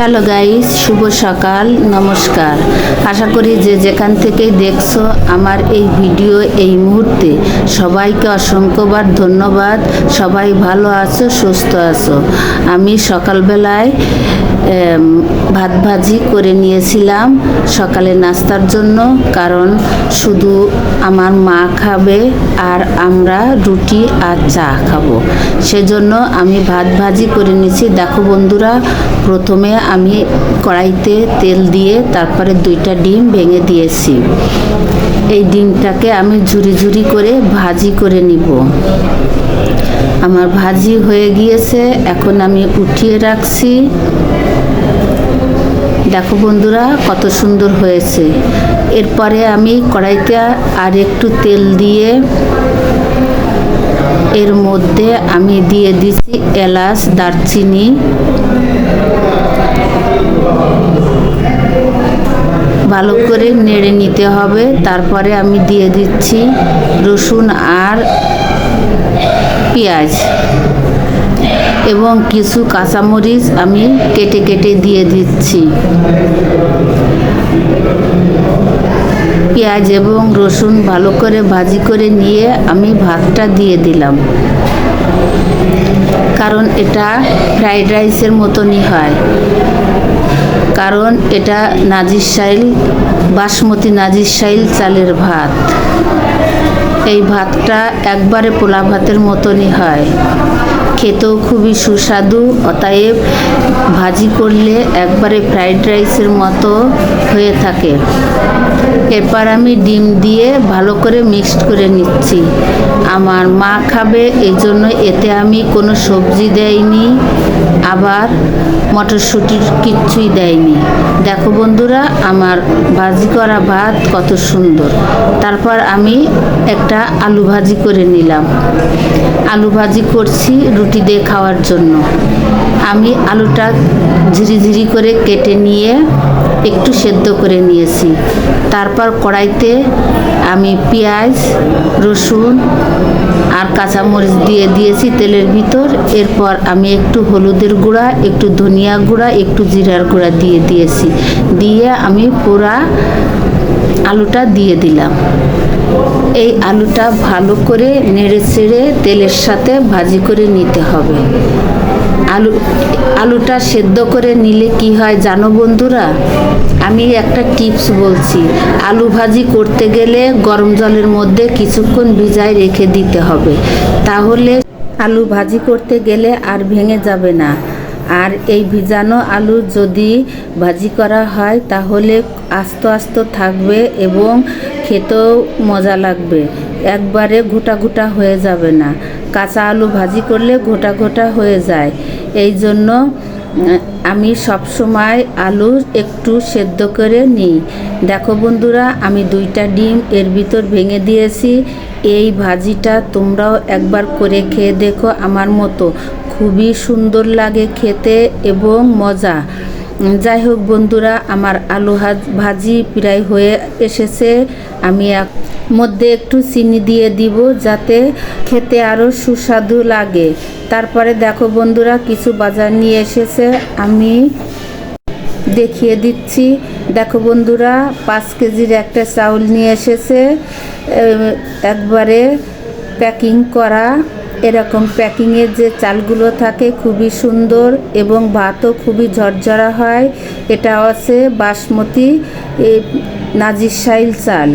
Hello guys শুভ সকাল, নমস্কার। আশা করি যে যেখান থেকেই দেখছ আমার এই ভিডিও এই মুহূর্তে, সবাইকে অসংখ্যবার ধন্যবাদ। সবাই ভালো আছো, সুস্থ আছো? আমি সকালবেলায় ভাত ভাজি করে নিয়েছিলাম সকালে নাস্তার জন্য, কারণ শুধু আমার মা খাবে আর আমরা রুটি আর চা খাব। সেজন্য আমি ভাত ভাজি করে নিয়েছি। দেখো বন্ধুরা, প্রথমে আমি কড়াইতে তেল দিয়ে তারপরে দুইটা ডিম ভেঙে দিয়েছি। এই ডিমটাকে আমি ঝুরি ঝুরি করে ভাজি করে নিব। আমার ভাজি হয়ে গিয়েছে, এখন আমি উঠিয়ে রাখছি। দেখো বন্ধুরা, কত সুন্দর হয়েছে। এরপরে আমি কড়াইতে আর একটু তেল দিয়ে এর মধ্যে আমি দিয়ে দিছি এলাচ, দারচিনি ভালো করে নেড়ে নিতে হবে। তারপরে আমি দিয়ে দিচ্ছি রসুন আর পেঁয়াজ এবং কিছু কাঁচামরিচ আমি কেটে কেটে দিয়ে দিচ্ছি। পেঁয়াজ এবং রসুন ভালো করে ভাজি করে নিয়ে আমি ভাতটা দিয়ে দিলাম। কারণ এটা ফ্রাইড রাইসের মতনই হয়। কারণ এটা নাজির সাইল বাসমতি নাজির সাইল চালের ভাত। এই ভাতটা একবারে পোলা ভাতের মতনই হয়। খেতেও খুবই সুস্বাদু, অতএব ভাজি করলে একবারে ফ্রাইড রাইসের মতো হয়ে থাকে। এরপর আমি ডিম দিয়ে ভালো করে মিক্সড করে নিচ্ছি। আমার মা খাবে এই জন্য এতে আমি কোনো সবজি দেয়নি, আবার মটরশুঁটির কিচ্ছুই দেয়নি। দেখো বন্ধুরা, আমার ভাজি করা ভাত কত সুন্দর। তারপর আমি একটা আলু ভাজি করে নিলাম। আলু ভাজি করছি রুটি দিয়ে খাওয়ার জন্য। আমি আলুটা ঝিরি ঝিরি করে কেটে নিয়ে একটু সেদ্ধ করে নিয়েছি। তারপর কড়াইতে আমি পেঁয়াজ, রসুন আর কাঁচামরিচ দিয়ে দিয়েছি তেলের ভিতর। এরপর আমি একটু হলুদের গুঁড়া, একটু ধনিয়া গুঁড়া, একটু জিরার গুঁড়া দিয়ে দিয়েছি। দিয়ে আমি পুরা আলুটা দিয়ে দিলাম। এই আলুটা ভালো করে নেড়ে ছেড়ে তেলের সাথে ভাজি করে নিতে হবে। আলু, আলুটা সেদ্ধ করে নিলে কি হয় জানো বন্ধুরা? আমি একটা টিপস বলছি, আলু ভাজি করতে গেলে গরম জলের মধ্যে কিছুক্ষণ ভিজায় রেখে দিতে হবে। তাহলে আলু ভাজি করতে গেলে আর ভেঙে যাবে না। আর এই ভিজানো আলু যদি ভাজি করা হয়, তাহলে আস্ত আস্ত থাকবে এবং খেতেও মজা লাগবে। একবারে গোটা গোটা হয়ে যাবে না। কাঁচা আলু ভাজি করলে গোটা গোটা হয়ে যায়। এই জন্য আমি সব সময় আলু একটু সেদ্ধ করে নিই। দেখো বন্ধুরা, আমি দুইটা ডিম এর ভিতর ভেঙে দিয়েছি। এই ভাজিটা তোমরাও একবার করে খেয়ে দেখো আমার মতো। খুবই সুন্দর লাগে খেতে এবং মজা। যাই হোক বন্ধুরা, আমার আলু ভাজি প্রায় হয়ে এসেছে। আমি মধ্যে একটু চিনি দিয়ে দিব যাতে খেতে আরও সুস্বাদু লাগে। তারপরে দেখো বন্ধুরা, কিছু বাজার নিয়ে এসেছে। আমি দেখিয়ে দিচ্ছি। দেখো বন্ধুরা, পাঁচ কেজির একটা চাউল নিয়ে এসেছে। একবারে প্যাকিং করা। এরকম প্যাকিংয়ের যে চালগুলো থাকে খুবই সুন্দর এবং ভাতও খুবই ঝরঝরা হয়। এটা আছে বাসমতি এ, নাজির সাইল চাল।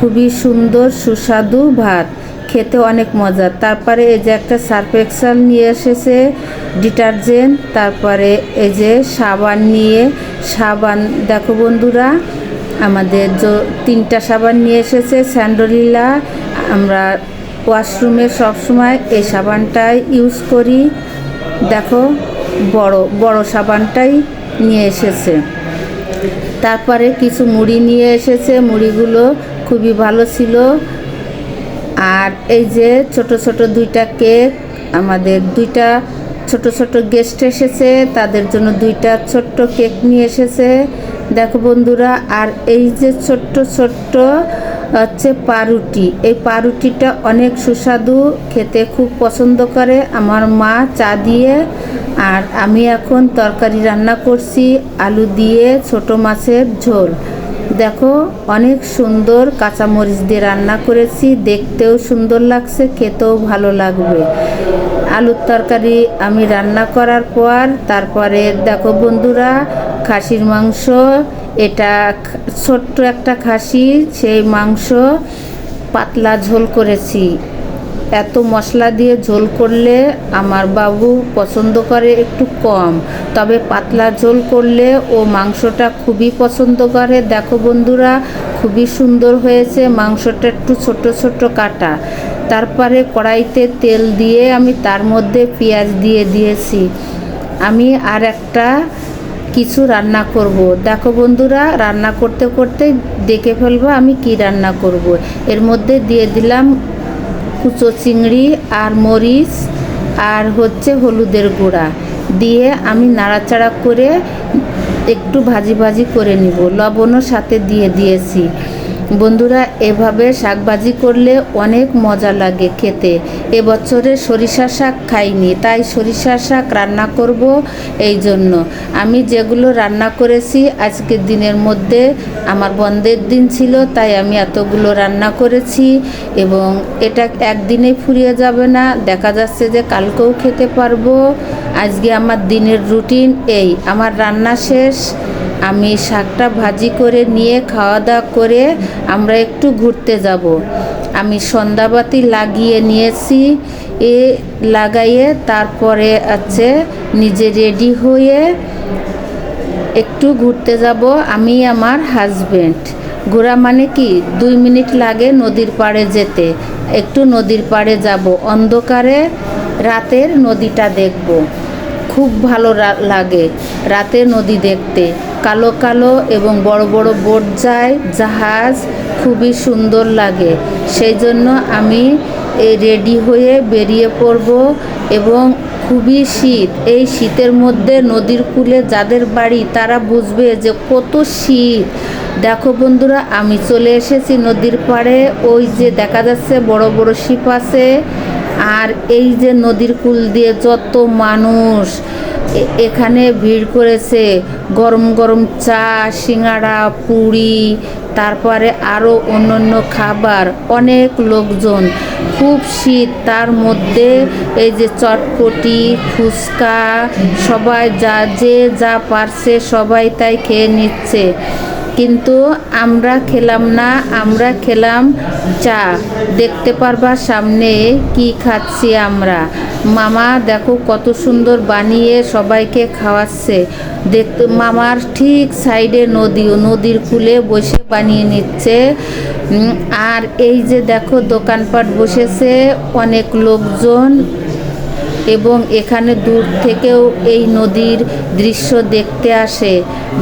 খুবই সুন্দর সুস্বাদু ভাত। খেতে অনেক মজা। তারপরে এই যে একটা সার্ফ এক্সেল নিয়ে এসেছে ডিটারজেন্ট। তারপরে এই যে সাবান নিয়ে সাবান দেখো বন্ধুরা আমাদের তিনটা সাবান নিয়ে এসেছে স্যান্ডোলিলা আমরা ওয়াশরুমে সবসময় এই সাবানটাই ইউজ করি। দেখো, বড় বড় সাবানটাই নিয়ে এসেছে। তারপরে কিছু মুড়ি নিয়ে এসেছে। মুড়িগুলো খুবই ভালো ছিল। আর এই যে ছোট ছোট দুইটা কেক, আমাদের দুইটা ছোট ছোট গেস্ট এসেছে। তাদের জন্য দুইটা ছোট্ট কেক নিয়ে এসেছে। দেখো বন্ধুরা, আর এই যে ছোট্ট ছোট্ট হচ্ছে পাউরুটি এই পাউরুটিটা অনেক সুস্বাদু, খেতে খুব পছন্দ করে। আমার মা চা দিয়ে আর আমি এখন তরকারি রান্না করছি আলু দিয়ে ছোট মাছের ঝোল। দেখো, অনেক সুন্দর কাঁচামরিচ দিয়ে রান্না করেছি, দেখতেও সুন্দর লাগছে, খেতেও ভালো লাগবে। আলুর তরকারি আমি রান্না করার পর, তারপরে দেখো বন্ধুরা, খাসির মাংস এটা ছোট্ট একটা খাসি, সেই মাংস পাতলা ঝোল করেছি। এত মশলা দিয়ে ঝোল করলে আমার বাবু পছন্দ করে একটু কম। তবে পাতলা ঝোল করলে ও মাংসটা খুবই পছন্দ করে। দেখো বন্ধুরা, খুবই সুন্দর হয়েছে মাংসটা একটু ছোট ছোট কাটা। তারপরে কড়াইতে তেল দিয়ে আমি তার মধ্যে পেঁয়াজ দিয়ে দিয়েছি। আমি আর একটা কিছু রান্না করব। দেখো বন্ধুরা, রান্না করতে করতে দেখে ফেলব আমি কি রান্না করব। এর মধ্যে দিয়ে দিলাম কুচো চিংড়ি আর মরিচ আর হচ্ছে হলুদের গুঁড়া। দিয়ে আমি নাড়াচাড়া করে একটু ভাজি ভাজি করে নিব। লবণও সাথে দিয়ে দিয়েছি। বন্ধুরা, এভাবে শাকভাজি করলে অনেক মজা লাগে খেতে। এবছরে সরিষা শাক খাইনি, তাই সরিষা শাক রান্না করব এই জন্য। আমি যেগুলো রান্না করেছি, আজকের দিনের মধ্যে আমার বন্ধের দিন ছিল, তাই আমি এতগুলো রান্না করেছি এবং এটা একদিনে ফুরিয়ে যাবে না। দেখা যাচ্ছে যে কালকেও খেতে পারব। আজকে আমার দিনের রুটিন এই, আমার রান্না শেষ। আমি শাকটা ভাজি করে নিয়ে খাওয়া দাওয়া করে আমরা একটু ঘুরতে যাব। আমি সন্ধ্যাবাতি লাগিয়ে নিয়েছি, এ লাগাইয়ে তারপরে আছে নিজে রেডি হয়ে একটু ঘুরতে যাব আমি আমার হাজবেন্ড। ঘোরা মানে কি? দুই মিনিট লাগে নদীর পাড়ে যেতে। একটু নদীর পাড়ে যাব, অন্ধকারে রাতের নদীটা দেখব। খুব ভালো লাগে। রাতে নদী দেখতে। কালো কালো এবং বড় বড় বোট যায়। জাহাজ খুবই সুন্দর লাগে। সেই জন্য আমি রেডি হয়ে বেরিয়ে পড়ব এবং খুবই শীত। এই শীতের মধ্যে নদীর কূলে যাদের বাড়ি তারা বুঝবে যে কত শীত। দেখো বন্ধুরা, আমি চলে এসেছি নদীর পাড়ে। ওই যে দেখা যাচ্ছে বড় বড় শিপ আছে। আর এই যে নদীর কুল দিয়ে যত মানুষ এখানে ভিড় করেছে গরম গরম চা, সিঙ্গাড়া, পুরি, তারপরে আরও অন্যান্য খাবার, অনেক লোকজন। খুব শীত, তার মধ্যে এই যে চটপটি, ফুচকা, সবাই যা, যে যা পারছে সবাই তাই খেয়ে নিচ্ছে। কিন্তু আমরা খেলাম না, আমরা খেলাম চা। দেখতে পারবা সামনে কি খাচ্ছি আমরা। মামা দেখো কত সুন্দর বানিয়ে সবাইকে খাওয়াচ্ছে। দেখতে মামার ঠিক সাইডে নদী নদীর কূলে বসে বানিয়ে নিচ্ছে। আর এই যে দেখো দোকানপাট বসেছে অনেক লোকজন এবং এখানে দূর থেকেও এই নদীর দৃশ্য দেখতে আসে।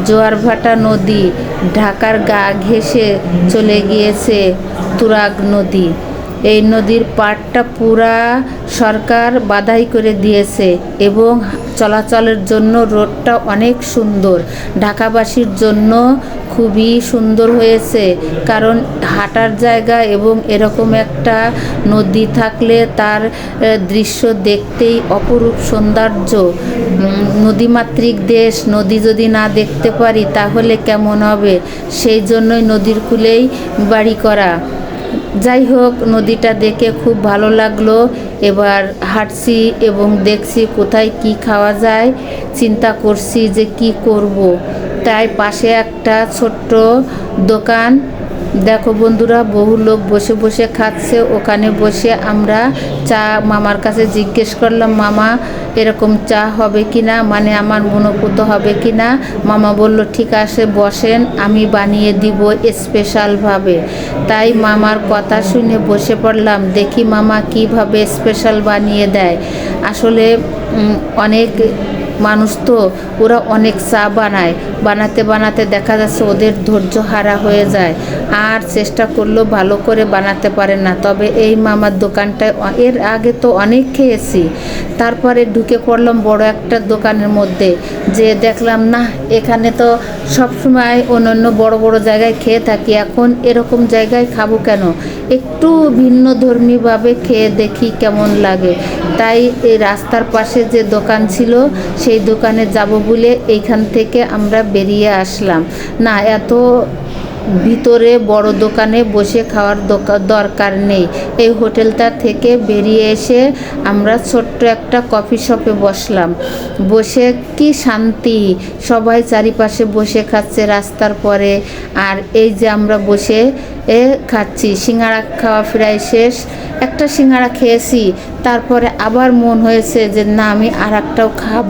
জোয়ারভাটা নদী, ঢাকার গা ঘেঁষে চলে গিয়েছে তুরাগ নদী। এই নদীর পাড়টা পুরা সরকার বাধাই করে দিয়েছে এবং চলাচলের জন্য রোডটা অনেক সুন্দর। ঢাকাবাসীর জন্য খুবই সুন্দর হয়েছে কারণ হাঁটার জায়গা এবং এরকম একটা নদী থাকলে তার দৃশ্য দেখতেই অপরূপ সৌন্দর্য। নদীমাতৃক দেশ, নদী যদি না দেখতে পারি তাহলে কেমন হবে? সেই জন্যই নদীর কূলেই বাড়ি করা। যাই হোক নদীটা দেখে খুব ভালো লাগল এবার হাঁটছি এবং দেখছি কোথায় কি খাওয়া যায় চিন্তা করছি যে কি করব। তাই পাশে একটা ছোট্ট দোকান দেখো বন্ধুরা, বহু লোক বসে বসে খাচ্ছে। ওখানে বসে আমরা চা মামার কাছে জিজ্ঞেস করলাম, মামা, এরকম চা হবে কি না মানে আমার মনোপুত হবে কি না মামা বলল, ঠিক আছে, বসেন, আমি বানিয়ে দিব স্পেশালভাবে। তাই মামার কথা শুনে বসে পড়লাম। দেখি মামা কীভাবে স্পেশাল বানিয়ে দেয়। আসলে অনেক মানুষ তো ওরা অনেক চা বানায়। বানাতে বানাতে দেখা যাচ্ছে ওদের ধৈর্য হারা হয়ে যায়। আর চেষ্টা করলেও ভালো করে বানাতে পারে না। তবে এই মামার দোকানটায় এর আগে তো অনেক খেয়েছি। তারপরে ঢুকে পড়লাম বড় একটা দোকানের মধ্যে। যে দেখলাম, না, এখানে তো সবসময় অন্য অন্য বড় বড় জায়গায় খেয়ে থাকি। এখন এরকম জায়গায় খাব কেন? একটু ভিন্ন ধর্মীভাবে খেয়ে দেখি কেমন লাগে। তাই এই রাস্তার পাশে যে দোকান ছিল, সেই দোকানে যাব বলে এইখান থেকে আমরা বেরিয়ে আসলাম। না, এত ভিতরে বড় দোকানে বসে খাওয়ার দরকার নেই। এই হোটেলটা থেকে বেরিয়ে এসে আমরা ছোট্ট একটা কফি শপে বসলাম। বসে কি শান্তি! সবাই চারিপাশে বসে খাচ্ছে রাস্তার পরে। আর এই যে আমরা বসে এ খাচ্ছি। সিঙ্গাড়া খাওয়া প্রায় শেষ। একটা সিঙ্গাড়া খেয়েছি, তারপরে আবার মন হয়েছে যে না, আমি আর একটাও খাব।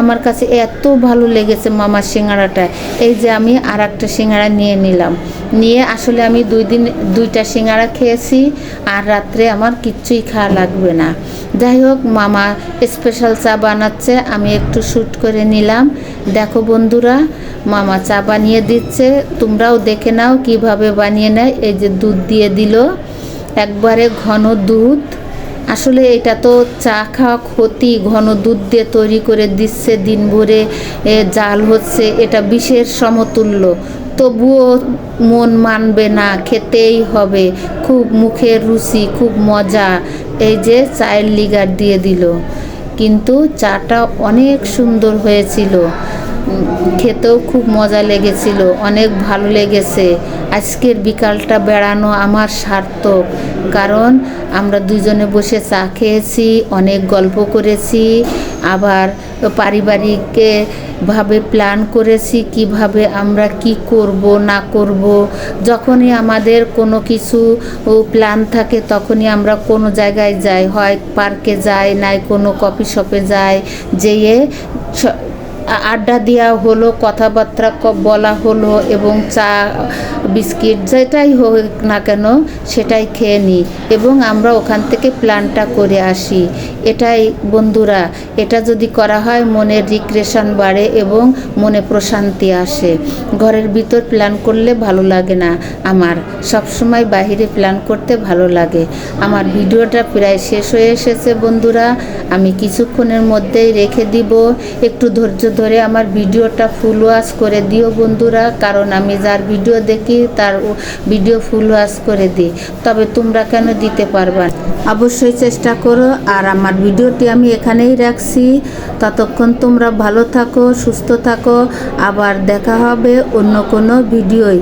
আমার কাছে এত ভালো লেগেছে মামার সিঙ্গাড়াটা এই যে আমি আর একটা সিঙ্গাড়া নিয়ে নিলাম। নিয়ে আসলে আমি দুই দিন, দুইটা সিঙ্গাড়া খেয়েছি আর রাত্রে আমার কিচ্ছুই খাওয়া লাগবে না। যাই হোক, মামা স্পেশাল চা বানাচ্ছে, আমি একটু শ্যুট করে নিলাম। দেখো বন্ধুরা, মামা চা বানিয়ে দিচ্ছে। তোমরাও দেখে নাও কীভাবে বানিয়ে নেয়। এই যে দুধ দিয়ে দিল। একবারে ঘন দুধ। আসলে এটা তো চা খাওয়া ক্ষতি, ঘন দুধ দিয়ে তৈরি করে দিচ্ছে দিন ভরে জাল হচ্ছে, এটা বিষের সমতুল্য। তবুও মন মানবে না, খেতেই হবে। খুব মুখের রুচি, খুব মজা, এই যে চায়ের লিগার দিয়ে দিল। কিন্তু চাটা অনেক সুন্দর হয়েছিল। খেতেও খুব মজা লেগেছিল, অনেক ভালো লেগেছে। আজকের বিকালটা বেড়ানো আমার সার্থক, কারণ আমরা দুজনে বসে চা খেয়েছি, অনেক গল্প করেছি, আবার পারিবারিকে ভাবে প্ল্যান করেছি কীভাবে আমরা কি করব, না করব। যখনই আমাদের কোনো কিছু প্ল্যান থাকে, তখনই আমরা কোনো জায়গায় যাই, হয় পার্কে যাই, নাই কোনো কফি শপে যাই, যেয়ে আড্ডা দেওয়া হলো, কথাবার্তা বলা হলো এবং চা, বিস্কিট যেটাই হোক না কেন সেটাই খেয়ে নিই এবং আমরা ওখান থেকে প্ল্যানটা করে আসি। এটাই বন্ধুরা, এটা যদি করা হয় মনের রিক্রেশন বাড়ে এবং মনে প্রশান্তি আসে। ঘরের ভিতর প্ল্যান করলে ভালো লাগে না আমার। সবসময় বাইরে প্ল্যান করতে ভালো লাগে। আমার ভিডিওটা প্রায় শেষ হয়ে এসেছে বন্ধুরা। আমি কিছুক্ষণের মধ্যেই রেখে দিব। একটু ধৈর্য ধরে আমার ভিডিওটা ফুল ওয়াশ করে দিও বন্ধুরা, কারণ আমি যার ভিডিও দেখি তার ভিডিও ফুল ওয়াশ করে দিই। তবে তোমরা কেন দিতে পারবা অবশ্যই চেষ্টা করো, আর আমার ভিডিওটি আমি এখানেই রাখছি। ততক্ষণ তোমরা ভালো থাকো, সুস্থ থাকো, আবার দেখা হবে অন্য কোনো ভিডিওয়।